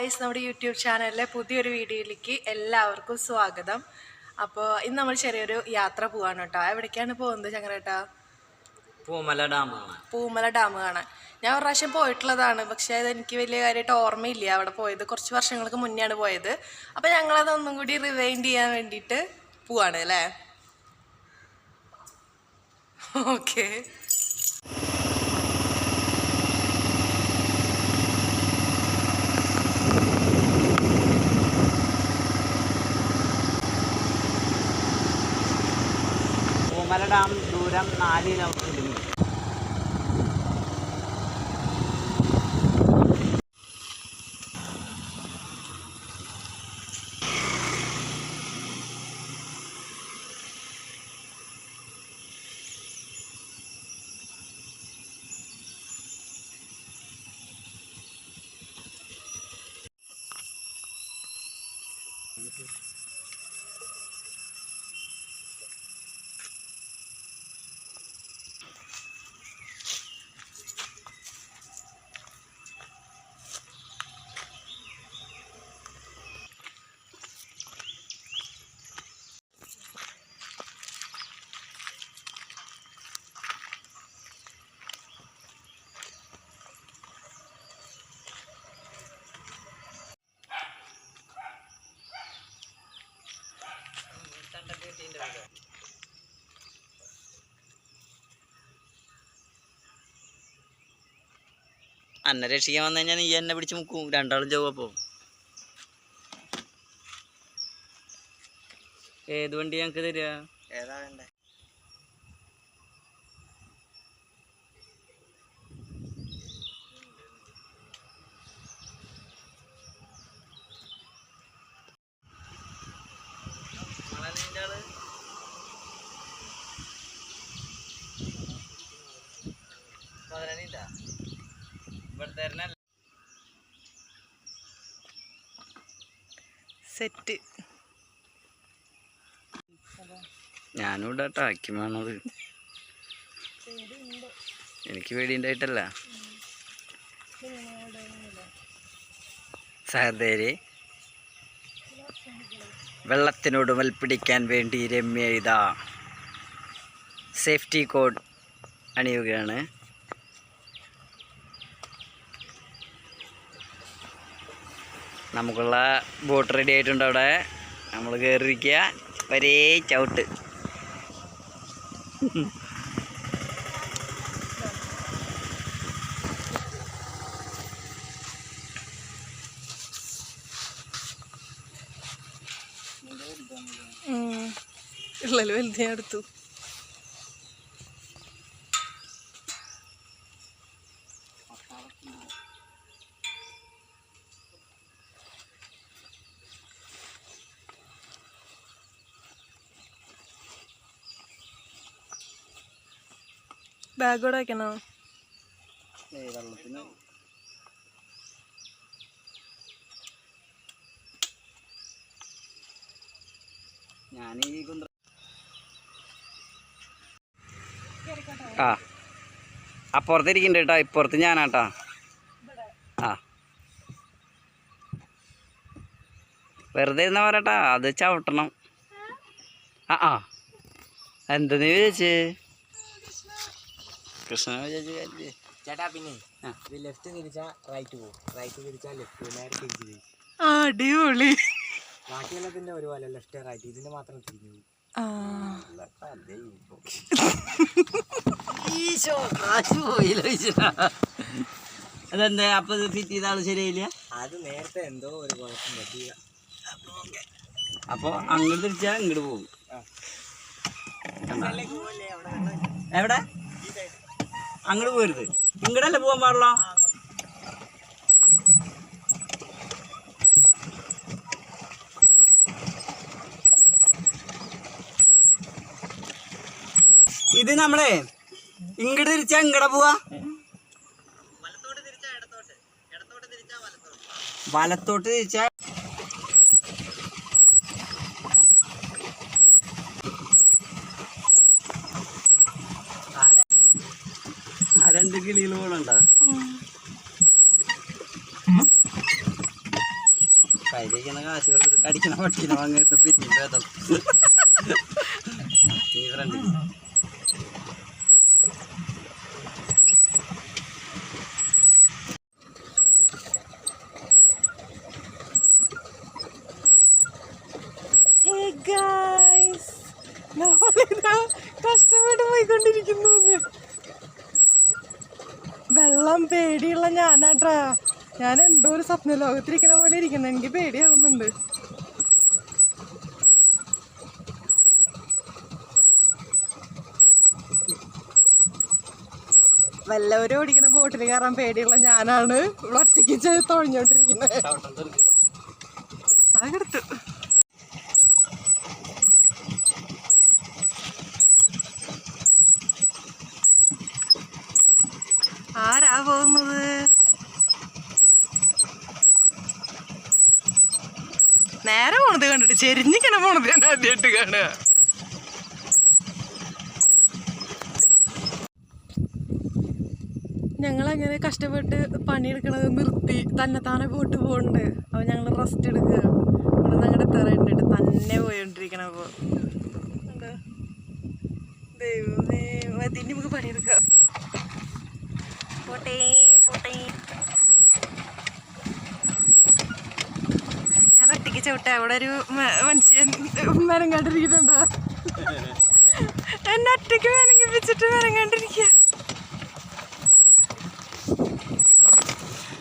Guys നമ്മുടെ YouTube ചാനലിലെ പുതിയൊരു വീഡിയോയിലേക്ക് എല്ലാവർക്കും സ്വാഗതം. അപ്പോൾ ഇന്ന് നമ്മൾ ചെറിയൊരു യാത്ര പോവാണ് കേട്ടോ. എവിടേക്കാണ് പോകുന്നത് ചങ്ങരേട്ടാ പൂമല ഡാമാണ്. പൂമല ഡാം കാണാൻ ഞാൻ ഒരു പ്രാവശ്യം പോയിട്ടുള്ളതാണ് പക്ഷേ അത് എനിക്ക് വലിയ കാര്യമായിട്ട് ഓർമ്മയില്ല. അവിടെ പോയത് കുറച്ച് വർഷങ്ങൾക്ക് മുന്നെയാണ് പോയത്. അപ്പോൾ ഞങ്ങളത് ഒന്നും കൂടി റിവൈൻഡ് ചെയ്യാൻ വേണ്ടിയിട്ട് പോവാണ് അല്ലേ? ഓക്കെ പൂമല ഡാം ദൂരം നാല് കിലോമീറ്റർ ഉണ്ട് അന്നെ രക്ഷിക്കാൻ വന്നു കഴിഞ്ഞാൽ നീ എന്നെ പിടിച്ച് മുക്കും. രണ്ടാളും ചൊവ്വപ്പോ ഏത് വണ്ടി ഞങ്ങക്ക് തരിക? ഏതാ വേണ്ടേ? സെറ്റ്. ഞാനും ഇവിടെ ടാക്കി വേണത് എനിക്ക് പേടിയുണ്ടായിട്ടല്ല. സഹദേരി വെള്ളത്തിനോട് മൽപ്പിടിക്കാൻ വേണ്ടി രമ്യ ഇതാ. സേഫ്റ്റി കോഡ് അണിയുകയാണ്. നമുക്കുള്ള ബോട്ട് റെഡി ആയിട്ടുണ്ട് അവിടെ. നമ്മൾ കയറിയിരിക്കുക ഒരേ ചവിട്ട്. ഉള്ളല്ലോ വലുത് ഞാൻ എടുത്തു ബാഗ് കൂടെ വെള്ളത്തിന്. ഞാൻ ഈ ആ. അപ്പുറത്തിരിക്കണ്ട കേട്ടോ. ഇപ്പുറത്ത് ഞാനാട്ടാ. ആ. വെറുതെ ഇരുന്ന പറയട്ടാ അത് ചവിട്ടണം. ആ ആ. എന്താ നീ കൃഷ്ണ. ചേട്ടാ പിന്നെ ലെഫ്റ്റ് തിരിച്ചാ റൈറ്റ് പോകും റൈറ്റ് തിരിച്ചാ ലെഫ്റ്റ് നേരെ തിരിച്ചു പോയി അടിപൊളി. ബാക്കിയെല്ലാത്തിന്റെ ഒരുപോലെ ലെഫ്റ്റ് റൈറ്റ് ഇതിന് മാത്രം തിരിഞ്ഞു പോയി ആ. ഈശോ കാശ് പോയില്ല അതെന്താ? അപ്പൊ ഫിറ്റ് ചെയ്ത ആൾ ശരിയായില്ല? അത് നേരത്തെ എന്തോ ഒരു കുഴപ്പം പറ്റിയ അപ്പൊ അങ്ങോട്ട് തിരിച്ചാൽ ഇങ്ങോട്ട് പോകും? എവിടെ? അങ്ങോട്ട് പോരുത്. ഇങ്ങടല്ല പോകാൻ പാടുള്ളോ? ഇത് നമ്മളെ ഇങ്ങോട്ട് തിരിച്ചാ ഇങ്ങടെ പോവാ? വലത്തോട്ട് തിരിച്ചാ ആ രണ്ട് കിളികൾ പോകണുണ്ടോ കയ്യിലിരിക്കുന്ന കാശ് കൊണ്ട് കടിക്കണ പട്ടീനെ വാങ്ങിയിട്ട് പിന്നെ ഭേദം ഈ ഫ്രണ്ടിൽ നമ്മളിതാ കഷ്ടപ്പെട്ട് പോയിക്കൊണ്ടിരിക്കുന്നു വെള്ളം പേടിയുള്ള ഞാനാട്ടാ ഞാൻ എന്തോ ഒരു സ്വപ്ന ലോകത്തിരിക്കുന്ന പോലെ ഇരിക്കുന്നു. എനിക്ക് പേടിയാവുന്നുണ്ട്. വല്ലവരും ഓടിക്കുന്ന ബോട്ടിൽ കയറാൻ പേടിയുള്ള ഞാനാണ് ഇവിടെ ഒറ്റയ്ക്ക് തുഴഞ്ഞോണ്ടിരിക്കുന്നത്. അതെടുത്തു ആരാ പോകുന്നത് നേരെ പോണത് കണ്ടിട്ട് ചെരിഞ്ഞിങ്ങനെ പോണത് ഞാൻ ആദ്യമായിട്ട് കാണുക. ഞങ്ങളങ്ങനെ കഷ്ടപ്പെട്ട് പണിയെടുക്കണത് നിർത്തി. തന്നെ താനെ പോയിട്ട് പോകുന്നുണ്ട് അപ്പോൾ ഞങ്ങൾ റെസ്റ്റ് എടുക്കുക. ഇവിടെ ഞങ്ങളുടെ എത്താറായിട്ടുണ്ട്. തന്നെ പോയോണ്ടിരിക്കണം അപ്പോൾ ദൈവമേ അതിന് നമുക്ക് പണിയെടുക്കാം. പോട്ടെ ഞാൻ ചവിട്ടെ അവിടെ ഒരു മനുഷ്യൻ മരം കണ്ടിരിക്കുന്നുണ്ടോ എന്നെ ഒറ്റയ്ക്ക് വെച്ചിട്ട് മരം കണ്ടിരിക്കുക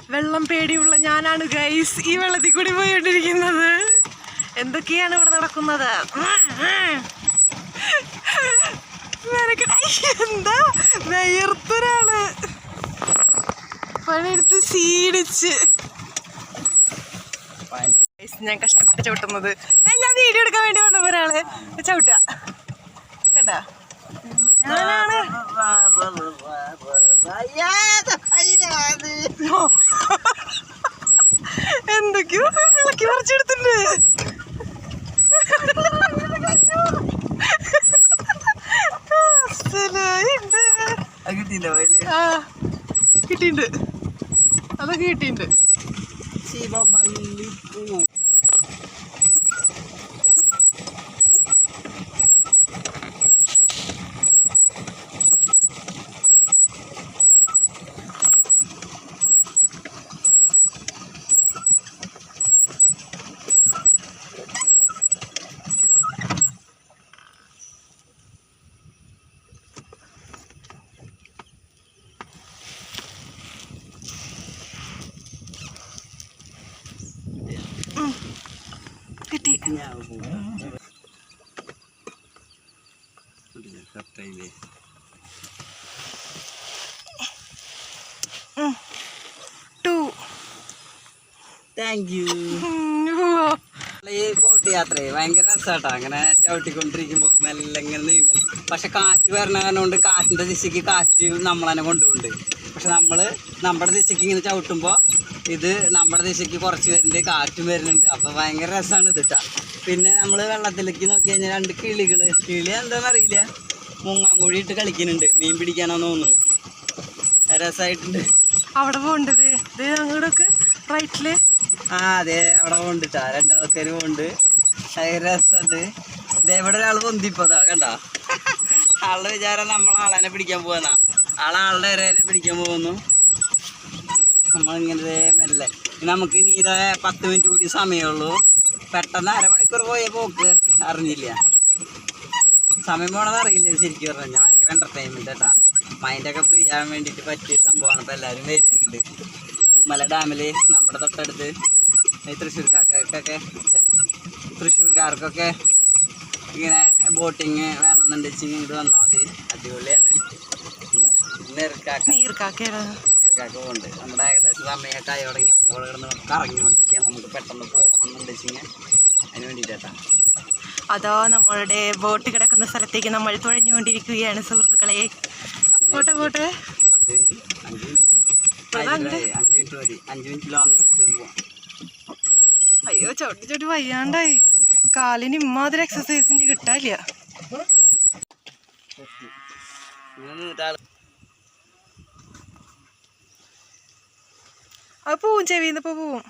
വെള്ളം പേടിയുള്ള ഞാനാണ് ഗൈസ് ഈ വെള്ളത്തിൽ കൂടി പോയിക്കൊണ്ടിരിക്കുന്നത് എന്തൊക്കെയാണ് ഇവിടെ നടക്കുന്നത്? എന്താ? വെയർത്തൊരാൾ. പണിയെടുത്ത് Guys, ഞാൻ കഷ്ടപ്പെട്ട് ചവിട്ടുന്നത്. ഞാൻ വീഡിയോ എടുക്കാൻ വേണ്ടി വന്ന ഒരാൾ ചവിട്ട കണ്ട? ഞാനാണ്. എന്തൊക്കെയോ ഇളക്കി കിട്ടിയിട്ടുണ്ട് അതൊക്കെ കിട്ടിയിട്ടുണ്ട് കിട്ടി കറക്റ്റായില്ലേ ടു താങ്ക് യു ഈ ബോട്ട് യാത്രയെ ഭയങ്കര രസമാട്ടോ അങ്ങനെ ചവിട്ടിക്കൊണ്ടിരിക്കുമ്പോ മെല്ലെ ഇങ്ങനെ നീങ്ങും. പക്ഷെ കാറ്റ് വരണ കാരണം കൊണ്ട് കാറ്റിന്റെ ദിശയ്ക്ക് കാറ്റ് നമ്മളെന്നെ കൊണ്ടുപോകുന്നുണ്ട്. പക്ഷെ നമ്മൾ നമ്മുടെ ദിശയ്ക്ക് ഇങ്ങനെ ചവിട്ടുമ്പോ ഇത് നമ്മുടെ ദിശയ്ക്ക് കുറച്ച് വരുന്നുണ്ട് കാറ്റും വരുന്നുണ്ട്. അപ്പൊ ഭയങ്കര രസമാണ് ഇതിട്ട പിന്നെ നമ്മൾ വെള്ളത്തിലേക്ക് നോക്കി കഴിഞ്ഞാൽ രണ്ട് കിളികൾ. കിളി എന്താണെന്ന് അറിയില്ല. മുങ്ങാങ്കുഴി ഇട്ട് കളിക്കുന്നുണ്ട്. മീൻ പിടിക്കാനാന്ന് തോന്നുന്നു. രസമായിട്ടുണ്ട് അവിടെ പോകണ്ടത് ഇത്. അങ്ങോട്ടൊക്കെ റൈറ്റിൽ? ആ അതെ. അവിടെ കൊണ്ടിട്ടാ രണ്ടാൾക്കാര് പോണ്ട് ഭയങ്കര രസമുണ്ട് ഇത് എവിടെ ഒരാൾ പൊന്തിപ്പതാ കണ്ട. ആളുടെ വിചാരം നമ്മൾ ആളെ പിടിക്കാൻ പോവാന്നാ. ആളാളുടെ ഇരേനെ പിടിക്കാൻ പോകുന്നു. നമ്മളിങ്ങനെ മെല്ലെ നമുക്ക് ഇനി ഇത് പത്ത് മിനിറ്റ് കൂടി സമയമുള്ളൂ പെട്ടെന്ന് അരമണിക്കൂർ പോയ പോക്ക് അറിഞ്ഞില്ല. സമയം പോണത് അറിയില്ല ശരിക്കും പറഞ്ഞാൽ ഭയങ്കര എന്റർടൈൻമെന്റ് കേട്ടാ മൈൻഡൊക്കെ ഫ്രീ ആവാൻ വേണ്ടിയിട്ട് പറ്റിയൊരു സംഭവമാണ് ഇപ്പോൾ എല്ലാവരും വരുന്നുണ്ട് പൂമല ഡാമിൽ നമ്മുടെ തൊട്ടടുത്ത് തൃശ്ശൂർക്കാർക്കൊക്കെ തൃശ്ശൂർക്കാർക്കൊക്കെ ഇങ്ങനെ ബോട്ടിങ് വേണമെന്നുണ്ട് വെച്ച് ഇങ്ങോട്ട് വന്നാൽ മതി. അടിപൊളിയാണ്. നീർക്കാക്ക നീർക്കാക്കേടാ നെറുക്കാക്ക പോകുന്നുണ്ട് നമ്മുടെ ഏകദേശം സമയമൊക്കെ ആയി. തുടങ്ങി നമ്മൾ കിടന്ന് കറങ്ങിക്കൊണ്ടിരിക്കുക നമുക്ക് പെട്ടെന്ന് പോകണമെന്നുണ്ട് വെച്ചിങ്ങനെ അതിന് വേണ്ടിയിട്ടാണ് അതോ നമ്മളുടെ ബോട്ട് കിടക്കുന്ന സ്ഥലത്തേക്ക് നമ്മൾ തുഴഞ്ഞുകൊണ്ടിരിക്കുകയാണ് സുഹൃത്തുക്കളെ. പോട്ടെ പോട്ടെ. അയ്യോ ചോട്ടി ചോട്ടി വയ്യാണ്ടായി. കാലിന് ഇമ്മാതിരി എക്സസൈസ് ഇനി കിട്ടാനില്ല ഇങ്ങനെ നിന്നിട്ട് ആൾ അത് പോവും ചെവിന്നിപ്പോൾ പോവും.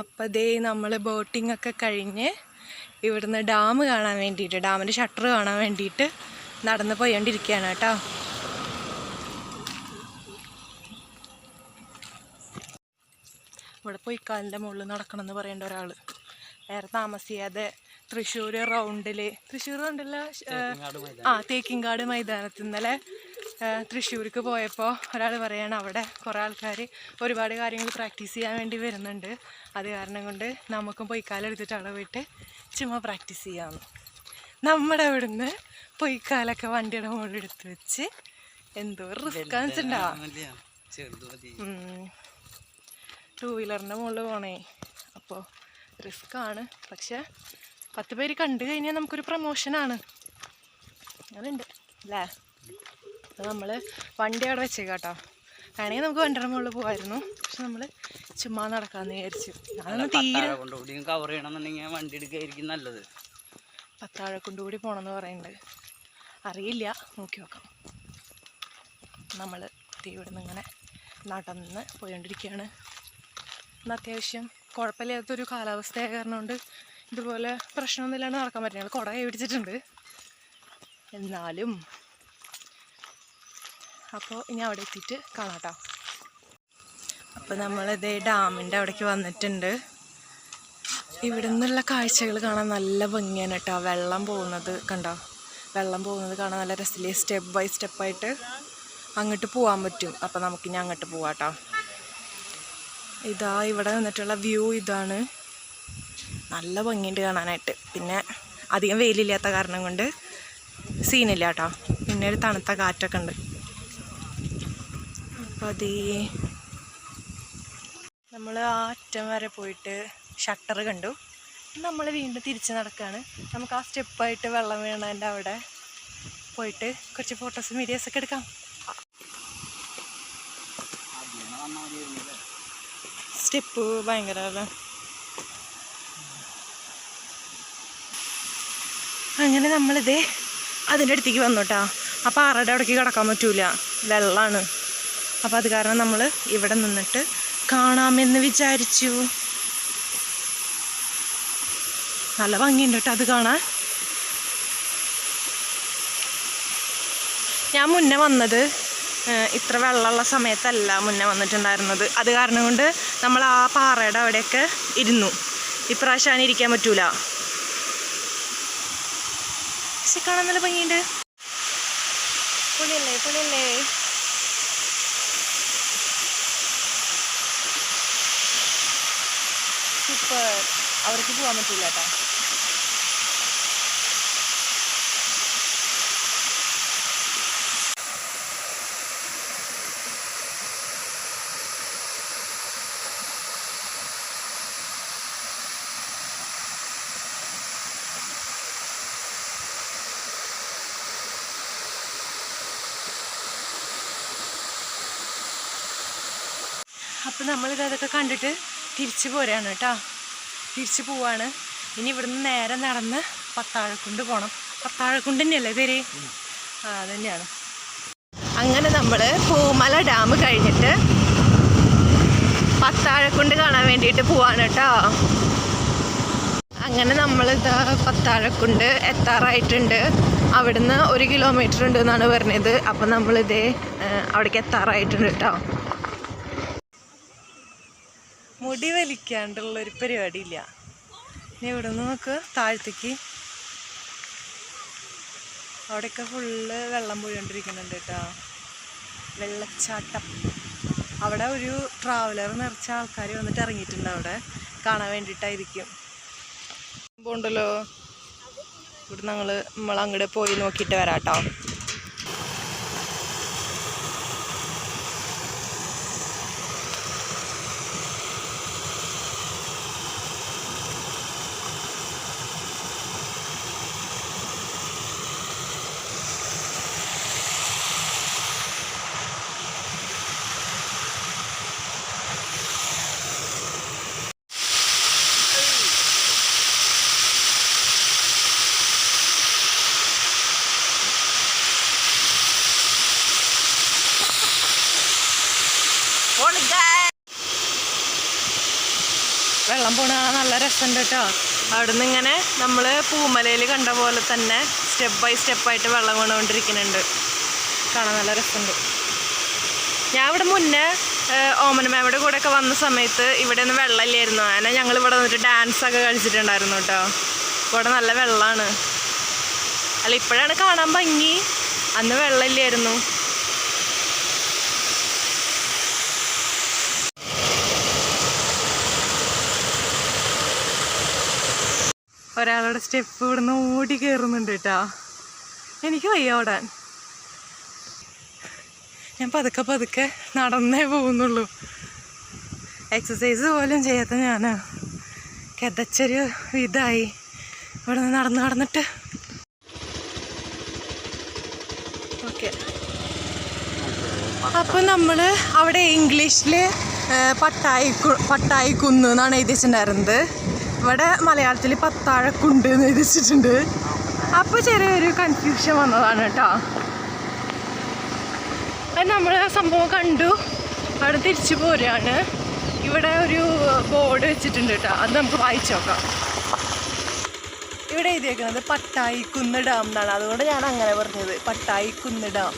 അപ്പം ദേ നമ്മൾ ബോട്ടിംഗ് ഒക്കെ കഴിഞ്ഞ് ഇവിടുന്ന് ഡാം കാണാൻ വേണ്ടിയിട്ട് ഡാമിന്റെ ഷട്ടർ കാണാൻ വേണ്ടിയിട്ട് നടന്ന് പോയോണ്ടിരിക്കുകയാണ് കേട്ടോ. ഇവിടെ പോയി കാലിന്റെ മുകളിൽ നടക്കണം എന്ന് പറയേണ്ട ഒരാൾ വേറെ താമസിയാതെ തൃശ്ശൂർ റൗണ്ടിൽ തൃശ്ശൂർ റൗണ്ടില്ല ആ തേക്കിങ്കാട് മൈതാനത്ത് ഇന്നലെ തൃശ്ശൂർക്ക് പോയപ്പോൾ ഒരാൾ പറയാണ് അവിടെ കുറേ ആൾക്കാർ ഒരുപാട് കാര്യങ്ങൾ പ്രാക്ടീസ് ചെയ്യാൻ വേണ്ടി വരുന്നുണ്ട്. അത് കാരണം കൊണ്ട് നമുക്കും പൊയ്ക്കാലെടുത്തിട്ട് അവിടെ പോയിട്ട് ചുമ്മാ പ്രാക്ടീസ് ചെയ്യാമെന്ന് നമ്മുടെ അവിടുന്ന് പൊയ്ക്കാലൊക്കെ വണ്ടിയുടെ മുകളിൽ എടുത്ത് വെച്ച് എന്തോ റിസ്ക് കാണിച്ചിട്ടുണ്ടാവാം ചെറുത് മതി. ടൂ വീലറിന്റെ മുകളിൽ പോണേ. അപ്പോൾ റിസ്ക്കാണ്. പക്ഷെ പത്ത് പേര് കണ്ടു കഴിഞ്ഞാൽ നമുക്കൊരു പ്രൊമോഷനാണ് അങ്ങനെയുണ്ട് അല്ലേ? നമ്മൾ വണ്ടി അവിടെ വെച്ചേക്കാട്ടോ വേണമെങ്കിൽ നമുക്ക് വണ്ടിയുടെ മുകളിൽ പോകായിരുന്നു പക്ഷെ നമ്മൾ ചുമ്മാ നടക്കാമെന്ന് വിചാരിച്ചു. ഞാനൊന്നും തീരെ കൊണ്ടുകൂടിയും കവർ ചെയ്യണമെന്നുണ്ടെങ്കിൽ വണ്ടി എടുക്കുകയായിരിക്കും നല്ലത്. പത്താഴക്കൊണ്ട് കൂടി പോകണമെന്ന് പറയുന്നുണ്ട്. അറിയില്ല നോക്കി നോക്കാം. നമ്മൾ ഇവിടെ നിന്ന് ഇങ്ങനെ നടന്ന് പോയിക്കൊണ്ടിരിക്കുകയാണ് ഇന്ന് അത്യാവശ്യം കുഴപ്പമില്ലാത്തൊരു കാലാവസ്ഥയായ കാരണം കൊണ്ട് ഇതുപോലെ പ്രശ്നമൊന്നുമില്ലാണ്ട് നടക്കാൻ പറ്റും ഞങ്ങൾ കുട പിടിച്ചിട്ടുണ്ട്. എന്നാലും. അപ്പോൾ ഇനി അവിടെ എത്തിയിട്ട് കാണാട്ടോ. അപ്പോൾ നമ്മളിതേ ഡാമിന്റെ അവിടേക്ക് വന്നിട്ടുണ്ട്. ഇവിടെ നിന്നുള്ള കാഴ്ചകൾ കാണാൻ നല്ല ഭംഗിയാണ് കേട്ടോ. വെള്ളം പോകുന്നത് കണ്ടോ? വെള്ളം പോകുന്നത് കാണാൻ നല്ല രസമില്ലേ? സ്റ്റെപ്പ് ബൈ സ്റ്റെപ്പായിട്ട് അങ്ങോട്ട് പോകാൻ പറ്റും. അപ്പം നമുക്കിനി അങ്ങോട്ട് പോവാട്ടോ. ഇതാ ഇവിടെ നിന്നിട്ടുള്ള വ്യൂ ഇതാണ്. നല്ല ഭംഗിയുണ്ട് കാണാനായിട്ട്. പിന്നെ അധികം വെയിലില്ലാത്ത കാരണം കൊണ്ട് സീനില്ല കേട്ടോ പിന്നെ ഒരു തണുത്ത കാറ്റൊക്കെ ഉണ്ട്. അപ്പോൾ അത് നമ്മൾ ആ അറ്റം വരെ പോയിട്ട് ഷട്ടർ കണ്ടു. നമ്മൾ വീണ്ടും തിരിച്ച് നടക്കുകയാണ് നമുക്ക് ആ സ്റ്റെപ്പായിട്ട് വെള്ളം വീണതിന്റെ അവിടെ പോയിട്ട് കുറച്ച് ഫോട്ടോസും വീഡിയോസൊക്കെ എടുക്കാം. സ്റ്റെപ്പ് ഭയങ്കര അങ്ങനെ നമ്മളിത് അതിന്റെ അടുത്തേക്ക് വന്നു കേട്ടോ ആ പാറയുടെ അവിടേക്ക് കിടക്കാൻ പറ്റൂല. വെള്ളമാണ് അപ്പോൾ അത് കാരണം നമ്മൾ ഇവിടെ നിന്നിട്ട് കാണാമെന്ന് വിചാരിച്ചു. നല്ല ഭംഗിയുണ്ട് കേട്ടോ അത് കാണാൻ? ഞാൻ മുന്നേ വന്നത് ഇത്ര വെള്ളമുള്ള സമയത്തല്ല മുന്നേ വന്നിട്ടുണ്ടായിരുന്നത്. അത് കാരണം കൊണ്ട് നമ്മൾ ആ പാറയുടെ അവിടെയൊക്കെ ഇരുന്നു. ഇപ്രാവശ്യം ഇരിക്കാൻ പറ്റൂല. പക്ഷെ കാണാൻ നല്ല ഭംഗിയുണ്ട്. പുളിയല്ലേ പുളിയല്ലേ? സൂപ്പർ അവർക്ക് പോകാൻ പറ്റില്ല കേട്ടോ അപ്പം നമ്മളിത് ഇതൊക്കെ കണ്ടിട്ട് തിരിച്ചു പോരാണ് കേട്ടോ തിരിച്ചു പോവാണ്. ഇനി ഇവിടുന്ന് നേരെ നടന്ന് പത്താഴക്കുണ്ട് പോകണം പത്താഴക്കുണ്ട് തന്നെയല്ലേ പേര്? ആ തന്നെയാണ് അങ്ങനെ നമ്മൾ പൂമല ഡാം കഴിഞ്ഞിട്ട് പത്താഴക്കുണ്ട് കാണാൻ വേണ്ടിയിട്ട് പോവാണ് കേട്ടോ അങ്ങനെ നമ്മൾ ഇതാ പത്താഴക്കുണ്ട് എത്താറായിട്ടുണ്ട്. അവിടുന്ന് ഒരു കിലോമീറ്റർ ഉണ്ട് എന്നാണ് പറഞ്ഞത്. അപ്പം നമ്മളിതേ അവിടേക്ക് എത്താറായിട്ടുണ്ട് കേട്ടോ മുടി വലിക്കാണ്ടുള്ള ഒരു പരിപാടിയില്ല. ഇനി ഇവിടെ നിന്ന് നോക്ക് താഴത്തേക്ക്. അവിടെയൊക്കെ ഫുള്ള് വെള്ളം പോയിക്കൊണ്ടിരിക്കുന്നുണ്ട് കേട്ടോ. വെള്ളച്ചാട്ടം. അവിടെ ഒരു ട്രാവലർ നിറച്ച ആൾക്കാർ വന്നിട്ട് ഇറങ്ങിയിട്ടുണ്ട് അവിടെ. കാണാൻ വേണ്ടിയിട്ടായിരിക്കും. പോണ്ടല്ലോ ഇവിടെ ഞങ്ങൾ നമ്മൾ അങ്ങോട്ട് പോയി നോക്കിയിട്ട് വരാം കേട്ടോ വെള്ളം പോണ നല്ല രസമുണ്ട് കേട്ടോ അവിടെ നിന്ന് ഇങ്ങനെ നമ്മൾ പൂമലയിൽ കണ്ട പോലെ തന്നെ സ്റ്റെപ്പ് ബൈ സ്റ്റെപ്പായിട്ട് വെള്ളം കൊണ്ടുകൊണ്ടിരിക്കുന്നുണ്ട് കാണാൻ നല്ല രസമുണ്ട് ഞാൻ ഇവിടെ മുന്നേ ഓമന മാമയുടെ കൂടെ ഒക്കെ വന്ന സമയത്ത് ഇവിടെ ഒന്നും വെള്ളമില്ലായിരുന്നു. അങ്ങനെ ഞങ്ങൾ ഇവിടെ വന്നിട്ട് ഡാൻസ് ഒക്കെ കളിച്ചിട്ടുണ്ടായിരുന്നു കേട്ടോ ഇവിടെ നല്ല വെള്ളമാണ് അല്ല ഇപ്പോഴാണ് കാണാൻ ഭംഗി. അന്ന് വെള്ളമില്ലായിരുന്നു. ഒരാളുടെ സ്റ്റെപ്പ് ഇവിടുന്ന് ഓടി കയറുന്നുണ്ട് കേട്ടോ എനിക്ക് വയ്യ ഓടാൻ. ഞാൻ പതുക്കെ പതുക്കെ നടന്നേ പോകുന്നുള്ളൂ. എക്സസൈസ് പോലും ചെയ്യാത്ത ഞാൻ കിതച്ചൊരു ഇതായി. ഇവിടെ നിന്ന് നടന്ന് നടന്നിട്ട്. ഓക്കെ അപ്പോൾ നമ്മൾ അവിടെ ഇംഗ്ലീഷിൽ പട്ടായി പട്ടായി കുന്ന് എന്നാണ് എഴുതിച്ചിട്ടുണ്ടായിരുന്നത് ഇവിടെ മലയാളത്തിൽ പത്താഴക്കുണ്ട് എന്ന് എഴുതിച്ചിട്ടുണ്ട്. അപ്പോൾ ചെറിയൊരു കൺഫ്യൂഷൻ വന്നതാണ് കേട്ടോ. നമ്മൾ സംഭവം കണ്ടു. അവിടെ തിരിച്ചു പോരുകയാണ്. ഇവിടെ ഒരു ബോർഡ് വെച്ചിട്ടുണ്ട് കേട്ടോ. അത് നമുക്ക് വായിച്ചു നോക്കാം. ഇവിടെ എഴുതിയേക്കുന്നത് പട്ടായി കുന്ന് ഡാം എന്നാണ്. അതുകൊണ്ട് ഞാൻ അങ്ങനെ പറഞ്ഞത്. പട്ടായി കുന്ന് ഡാം.